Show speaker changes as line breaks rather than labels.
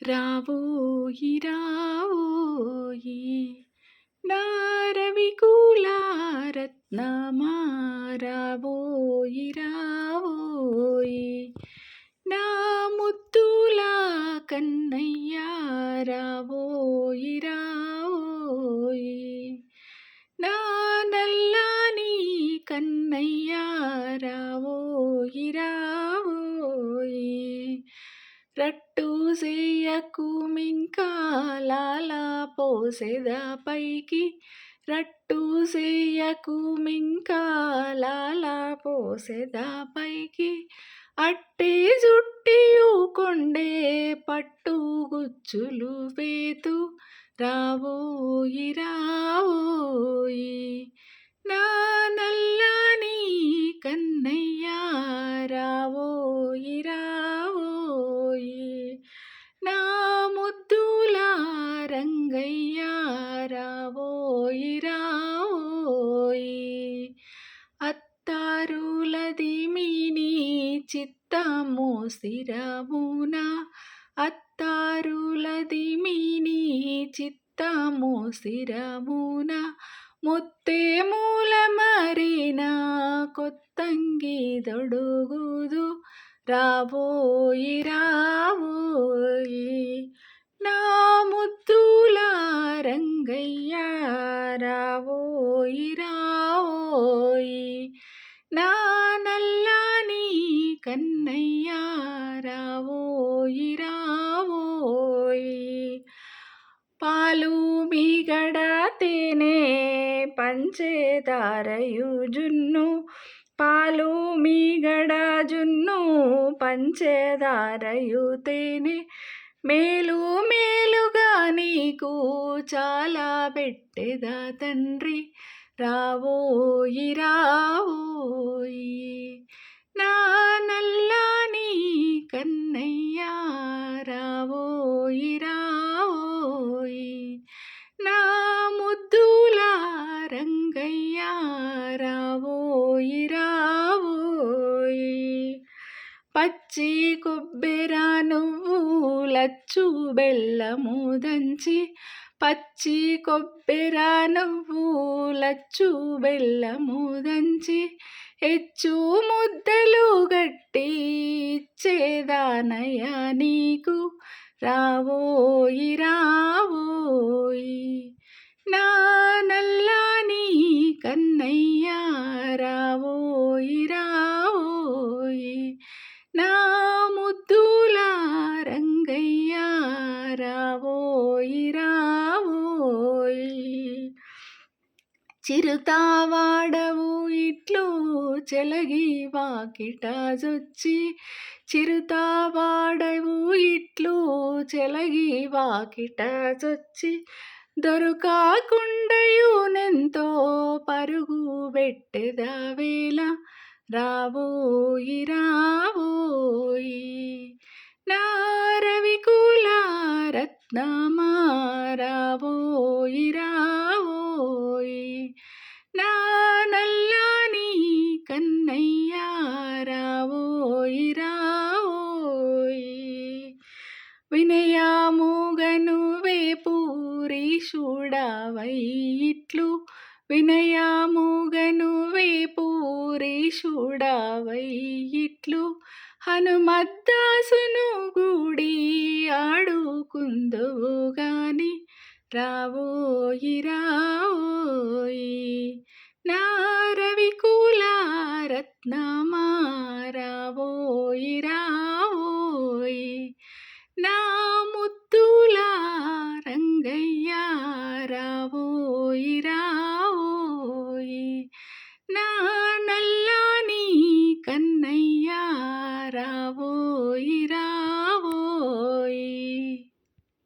రావోయి రావోయి నారవికులారత్నమా రావోయి రావోయి నా ముద్దుల కన్నయ్య రావోయి రావోయి నా నల్లాని కన్నయ్య రావోయి లాలా పోసెద పైకి? రట్టు చేయకు మింకా లాలా పోసెద పైకి? అట్టే జుట్టియు కొండే పట్టు గుచ్చులు వేతు రావోయి రావోయి అత్తారులది మిని చిత్తము స్థిరమున అత్తారులది మిని చిత్తము స్థిరమున ముత్తే మూల మరిన కొత్తంగి దొడుగుదు. రాబోయి రాబోయి నా ముద్దుల రంగయ్య రాబోయి రా నా నల్లాని కన్నయ్యా రావోయి రావోయి. పాలు మీగడ తేనే పంచేదారయు జున్ను పాలు మీగడ జున్ను పంచేదారయు తేనె. మేలు మేలుగా నీకు చాలా పెట్టెదా తండ్రి. రావోయి రావోయి నా నల్లాని కన్నయ్యా రావోయి రావోయి నా ముద్దుల రంగయ్యా రావోయి రావోయి పచ్చి కొబ్బెరా నువ్వు లచ్చు బెల్లము దంచి పచ్చి కొబ్బెర నువ్వు లచ్చు బెల్లము దంచి హెచ్చు ముద్దలు గట్టి ఇచ్చేదానయ్య నీకు. రావోయి రావోయి నా చిరుతావాడవు ఇట్లు చెలగి వాకిటాజొచ్చి చిరుతావాడవు ఇట్లు చెలగి వాకిటాజొచ్చి దొరకాకుండయునెంతో పరుగు పెట్టెద వేళ రావోయి రావోయి రత్నమా రవికుల రత్నమా రావోయి నా నల్లాని కన్నయ్య రావోయి రావోయ్. వినయాముగను వేపూరి చూడవై ఇట్లు వినయామూగను వేపూరీషుడవై ఇట్లు హనుమద్దాసును గుడి ఆడుకుందువు గాని రావోయి రావోయి నా రత్నమా రావోయి రావోయి నా ముద్దుల రంగయ్య రావోయి రావోయి నా నల్లాని కన్న